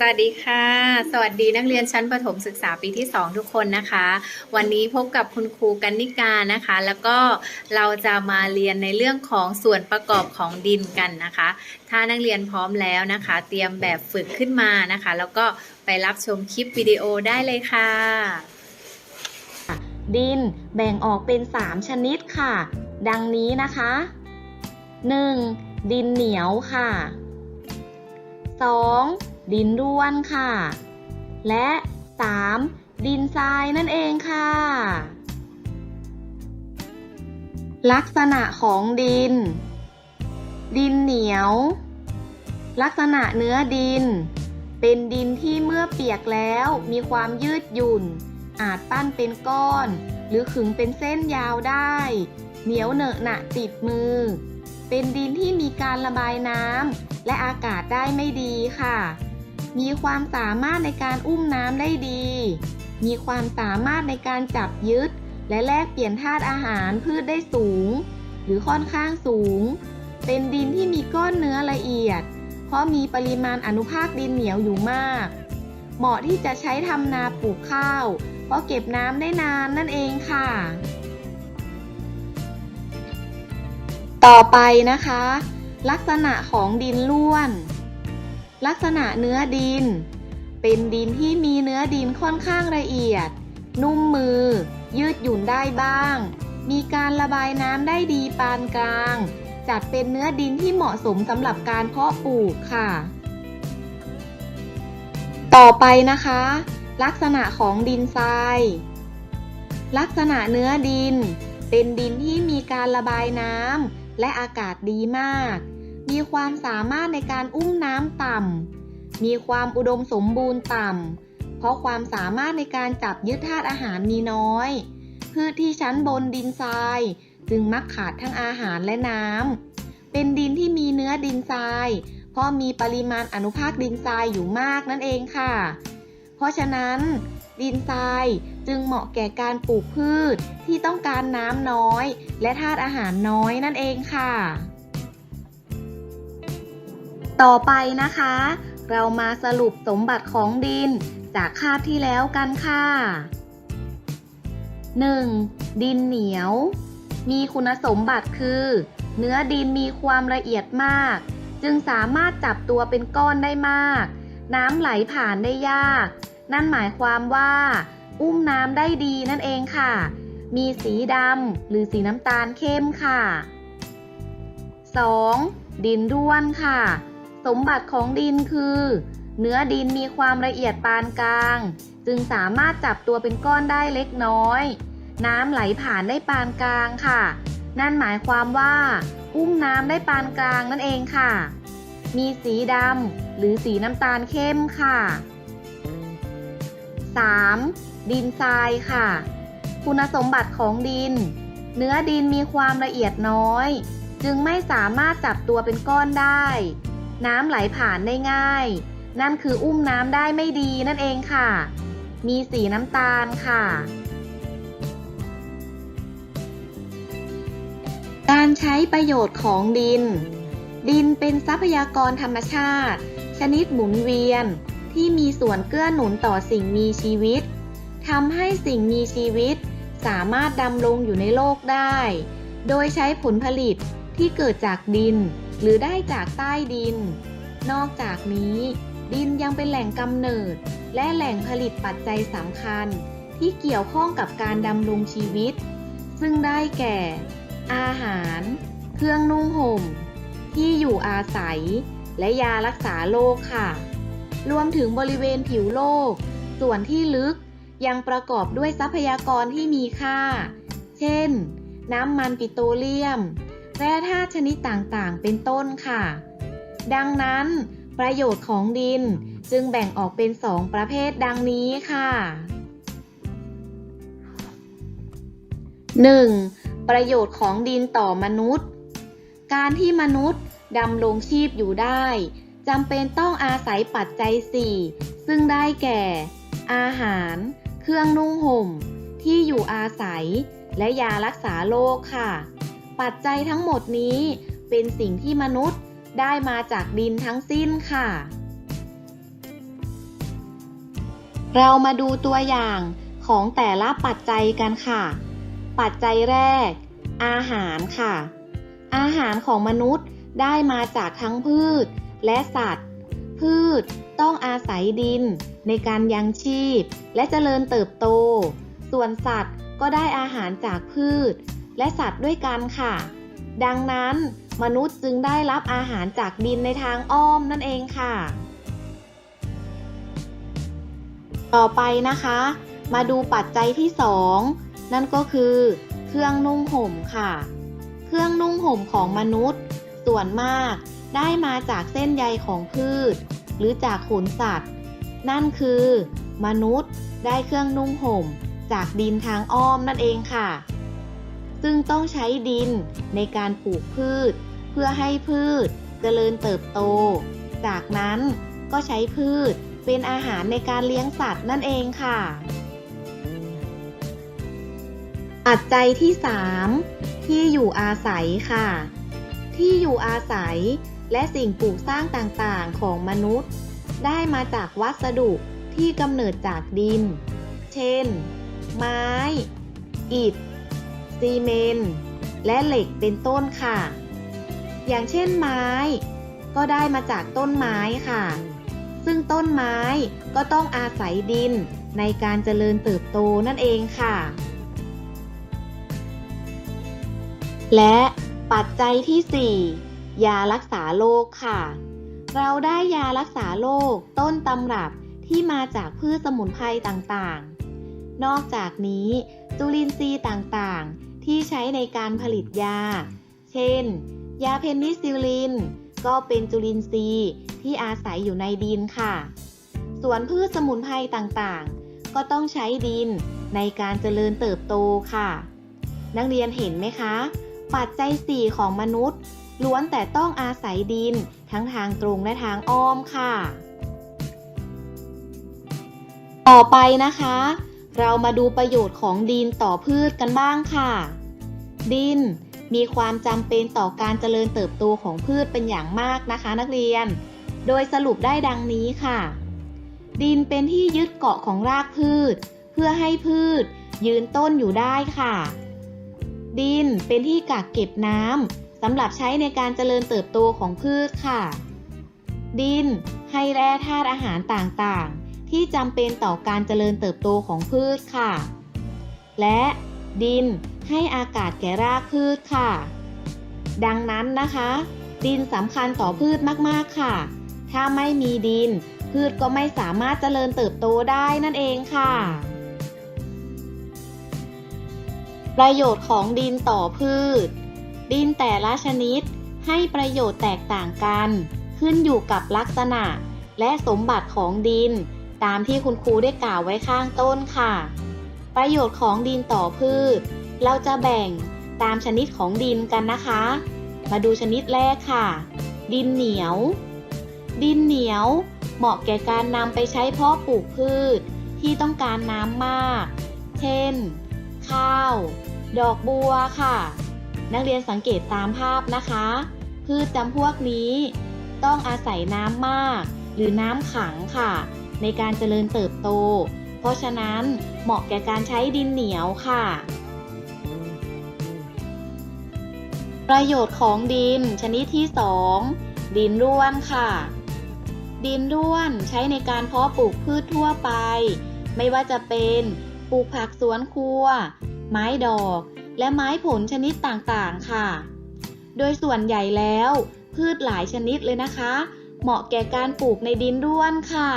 สวัสดีค่ะ สวัสดีนักเรียนชั้นประถมศึกษาปีที่ 2 ทุกคนนะคะ วันนี้พบกับคุณครูกันนิกานะคะ แล้วก็เราจะมาเรียนในเรื่องของส่วนประกอบของดินกันนะคะ ถ้านักเรียนพร้อมแล้วนะคะ เตรียมแบบฝึกขึ้นมานะคะ แล้วก็ไปรับชมคลิปวิดีโอได้เลยค่ะ ดินแบ่งออกเป็น 3 ชนิดค่ะ ดังนี้นะคะ 1. ดินเหนียวค่ะ 2. ดินร่วนค่ะ และ 3. ดินทรายนั่นเองค่ะ ลักษณะของดิน ดินเหนียว ลักษณะเนื้อดิน เป็นดินที่เมื่อเปียกแล้วมีความยืดหยุ่น อาจปั้นเป็นก้อน หรือขึงเป็นเส้นยาวได้ เหนียวเหนอะหนะติดมือ เป็นดินที่มีการระบายน้ำและอากาศได้ไม่ดีค่ะ มีความสามารถในการอุ้มน้ำได้ดี มีความสามารถในการจับยึด และแลกเปลี่ยนธาตุอาหารพืชได้สูง หรือค่อนข้างสูง เป็นดินที่มีก้อนเนื้อละเอียด เพราะมีปริมาณอนุภาคดินเหนียวอยู่มาก เหมาะที่จะใช้ทำนาปลูกข้าว เพราะเก็บน้ำได้นานนั่นเองค่ะ ต่อไปนะคะ ลักษณะของดินล้วน ลักษณะเนื้อดิน เป็นดินที่มีเนื้อดินค่อนข้างละเอียด นุ่มมือ ยืดหยุ่นได้บ้าง มีการระบายน้ำได้ดีปานกลาง จัดเป็นเนื้อดินที่เหมาะสมสำหรับการเพาะปลูกค่ะ ต่อไปนะคะ ลักษณะของดินทราย ลักษณะเนื้อดิน เป็นดินที่มีการระบายน้ำและอากาศดีมาก มีความสามารถในการอุ้มน้ำต่ำ มีความอุดมสมบูรณ์ต่ำ เพราะความสามารถในการจับยึดธาตุอาหารมีน้อย พืชที่ชั้นบนดินทราย จึงมักขาดทั้งอาหารและน้ำ เป็นดินที่มีเนื้อดินทราย เพราะมีปริมาณอนุภาคดินทรายอยู่มากนั่นเองค่ะ เพราะฉะนั้น ดินทรายจึงเหมาะแก่การปลูกพืชที่ต้องการน้ำน้อย และธาตุอาหารน้อยนั่นเองค่ะ ต่อไปนะคะ เรามาสรุปสมบัติของดินจากคาบที่แล้วกันค่ะ 1. ดินเหนียว มีคุณสมบัติคือ เนื้อดินมีความละเอียดมาก จึงสามารถจับตัวเป็นก้อนได้มาก น้ำไหลผ่านได้ยาก นั่นหมายความว่า อุ้มน้ำได้ดีนั่นเองค่ะ มีสีดำหรือสีน้ำตาลเข้มค่ะ 2. ดินร่วนค่ะ สมบัติของดินคือ เนื้อดินมีความละเอียดปานกลาง จึงสามารถจับตัวเป็นก้อนได้เล็กน้อย น้ำไหลผ่านได้ปานกลางค่ะ นั่นหมายความว่า อุ้มน้ำได้ปานกลางนั่นเองค่ะ มีสีดำหรือสีน้ำตาลเข้มค่ะ 3. ดินทรายค่ะ คุณสมบัติของดิน เนื้อดินมีความละเอียดน้อย จึงไม่สามารถจับตัวเป็นก้อนได้ น้ำไหลผ่านได้ง่าย นั่นคืออุ้มน้ำได้ไม่ดีนั่นเองค่ะ มีสีน้ำตาลค่ะ การใช้ประโยชน์ของดิน ดินเป็นทรัพยากรธรรมชาติ ชนิดหมุนเวียนที่มีส่วนเกื้อหนุนต่อสิ่งมีชีวิตทำให้สิ่งมีชีวิต สามารถดำรงอยู่ในโลกได้ โดยใช้ผลผลิตที่เกิดจากดิน หรือได้จากใต้ดิน นอกจากนี้ ดินยังเป็นแหล่งกำเนิด และแหล่งผลิตปัจจัยสำคัญ ที่เกี่ยวข้องกับการดำรงชีวิต ซึ่งได้แก่ อาหาร เครื่องนุ่งห่ม ที่อยู่อาศัย และยารักษาโรคค่ะ รวมถึงบริเวณผิวโลก ส่วนที่ลึกยังประกอบด้วยทรัพยากรที่มีค่า เช่น น้ำมันปิโตรเลียม แร่ธาตุชนิดต่างๆ เป็นต้นค่ะ ดังนั้นประโยชน์ของดินจึงแบ่งออกเป็นสองประเภทดังนี้ค่ะ 1. ประโยชน์ของดินต่อมนุษย์ การที่มนุษย์ดำรงชีพอยู่ได้จำเป็นต้องอาศัยปัจจัย 4 ซึ่งได้แก่ อาหาร เครื่องนุ่งห่ม ที่อยู่อาศัย และยารักษาโรคค่ะ ปัจจัยทั้งหมดนี้เป็นสิ่งที่มนุษย์ได้มาจากดินทั้งสิ้นค่ะ เรามาดูตัวอย่างของแต่ละปัจจัยกันค่ะ ปัจจัยแรก อาหารค่ะ อาหารของมนุษย์ได้มาจากทั้งพืชและสัตว์ พืชต้องอาศัยดินในการยังชีพและเจริญเติบโต ส่วนสัตว์ก็ได้อาหารจากพืช และสัตว์ด้วยกันค่ะ ดังนั้นมนุษย์จึงได้รับอาหารจากดินในทางอ้อมนั่นเองค่ะ ต่อไปนะคะ มาดูปัจจัยที่ 2 นั่นก็คือ เครื่องนุ่งห่มค่ะ เครื่องนุ่งห่มของมนุษย์ ส่วนมากได้มาจากเส้นใยของพืช หรือจากขนสัตว์ นั่นคือ มนุษย์ได้เครื่องนุ่งห่ม จากดินทางอ้อมนั่นเองค่ะ ซึ่งต้องใช้ดินในการปลูกพืช เพื่อให้พืชเจริญเติบโต จากนั้นก็ใช้พืชเป็นอาหารในการเลี้ยงสัตว์นั่นเองค่ะ ปัจจัยที่ 3 ที่อยู่อาศัยค่ะ ที่อยู่อาศัยและสิ่งปลูกสร้างต่างๆของมนุษย์ ได้มาจากวัสดุที่กำเนิดจากดิน เช่น ไม้ อิฐ ซีเมนต์และเหล็กเป็นต้นค่ะ อย่างเช่นไม้ ก็ได้มาจากต้นไม้ค่ะ ซึ่งต้นไม้ก็ต้องอาศัยดินในการเจริญเติบโตนั่นเองค่ะ และปัจจัยที่ 4 ยารักษาโรคค่ะ เราได้ยารักษาโรคต้นตำรับที่มาจากพืชสมุนไพรต่างๆ นอกจากนี้จุลินทรีย์ต่างๆ ที่ใช้ในการผลิตยา เช่น ยาเพนิซิลลิน ก็เป็นจุลินทรีย์ที่อาศัยอยู่ในดินค่ะ ส่วนพืชสมุนไพรต่างๆ ก็ต้องใช้ดินในการเจริญเติบโตค่ะ นักเรียนเห็นไหมคะ ปัจจัย 4 ของมนุษย์ ล้วนแต่ต้องอาศัยดินทั้งทางตรงและทางอ้อมค่ะ ต่อไปนะคะ เรามาดูประโยชน์ของดินต่อพืชกันบ้างค่ะ ดินมีความจำเป็นต่อการเจริญเติบโตของพืชเป็นอย่างมากนะคะ นักเรียน โดยสรุปได้ดังนี้ค่ะ ดินเป็นที่ยึดเกาะของรากพืช เพื่อให้พืชยืนต้นอยู่ได้ค่ะ ดินเป็นที่กักเก็บน้ำสำหรับใช้ในการเจริญเติบโตของพืชค่ะ ดินให้แร่ธาตุอาหารต่างๆ ที่จำเป็นต่อการเจริญเติบโตของพืชค่ะ และดินให้อากาศแก่รากพืชค่ะ ดังนั้นนะคะ ดินสำคัญต่อพืชมากๆค่ะ ถ้าไม่มีดิน พืชก็ไม่สามารถเจริญเติบโตได้นั่นเองค่ะ ประโยชน์ของดินต่อพืช ดินแต่ละชนิดให้ประโยชน์แตกต่างกัน ขึ้นอยู่กับลักษณะและสมบัติของดิน ตามที่คุณครูได้กล่าวไว้ข้างต้นค่ะ ประโยชน์ของดินต่อพืช เราจะแบ่งตามชนิดของดินกันนะคะ มาดูชนิดแรกค่ะ ดินเหนียว ดินเหนียว เหมาะแก่การนำไปใช้เพาะปลูกพืชที่ต้องการน้ำมาก เช่น ข้าว ดอกบัวค่ะ นักเรียนสังเกตตามภาพนะคะ พืชจำพวกนี้ ต้องอาศัยน้ำมาก หรือน้ำขังค่ะ ในการเจริญเติบโต เพราะฉะนั้นเหมาะแก่การใช้ดินเหนียวค่ะ ประโยชน์ของดินชนิดที่ 2 ดินร่วนค่ะ ดินร่วนใช้ในการเพาะปลูกพืชทั่วไป ไม่ว่าจะเป็นปลูกผักสวนครัว ไม้ดอก และไม้ผลชนิดต่างๆค่ะ โดยส่วนใหญ่แล้ว พืชหลายชนิดเลยนะคะ เหมาะแก่การปลูกในดินร่วนค่ะ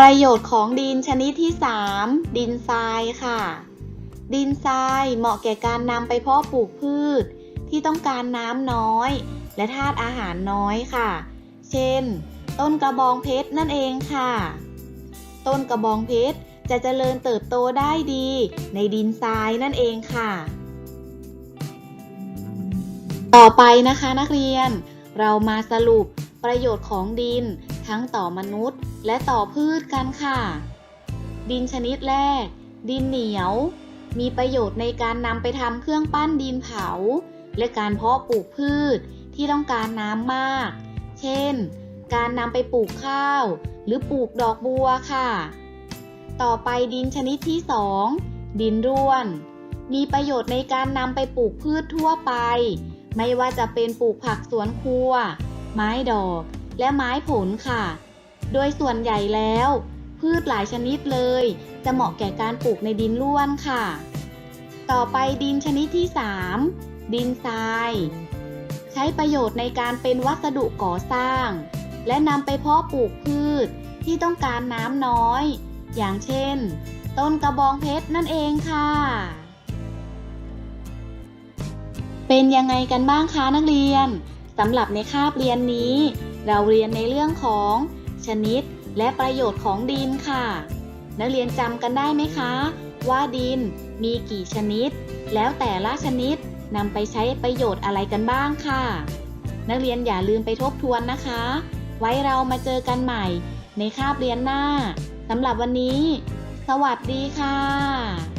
ประโยชน์ของดินชนิดที่ 3 ดินทรายค่ะ ดินทรายเหมาะแก่การนำไปเพาะปลูกพืช ที่ต้องการน้ำน้อย และธาตุอาหารน้อยค่ะ เช่น ต้นกระบองเพชรนั่นเองค่ะ ต้นกระบองเพชรจะเจริญเติบโตได้ดี ในดินทรายนั่นเองค่ะ ต่อไปนะคะนักเรียน เรามาสรุปประโยชน์ของดิน ทั้งต่อมนุษย์และต่อพืชกันค่ะ ดินชนิดแรก ดินเหนียว มีประโยชน์ในการนำไปทำเครื่องปั้นดินเผา และการเพาะปลูกพืชที่ต้องการน้ำมาก เช่น การนำไปปลูกข้าว หรือปลูกดอกบัวค่ะ ต่อไปดินชนิดที่ 2 ดินร่วน มีประโยชน์ในการนำไปปลูกพืชทั่วไป ไม่ว่าจะเป็นปลูกผักสวนครัว ไม้ดอก และไม้ผลค่ะ โดยส่วนใหญ่แล้ว พืชหลายชนิดเลย จะเหมาะแก่การปลูกในดินร่วนค่ะ ต่อไปดินชนิดที่ 3 ดินทราย ใช้ประโยชน์ในการเป็นวัสดุก่อสร้าง และนำไปเพาะปลูกพืชที่ต้องการน้ำน้อย อย่างเช่น ต้นกระบองเพชรนั่นเองค่ะ เป็นยังไงกันบ้างคะนักเรียนสำหรับในคาบเรียนนี้ เราเรียนในเรื่องของชนิดและประโยชน์ของดินค่ะ นักเรียนจำกันได้ไหมคะ ว่าดินมีกี่ชนิด แล้วแต่ละชนิดนำไปใช้ประโยชน์อะไรกันบ้างค่ะ นักเรียนอย่าลืมไปทบทวนนะคะ ไว้เรามาเจอกันใหม่ในคาบเรียนหน้าสำหรับวันนี้ สวัสดีค่ะ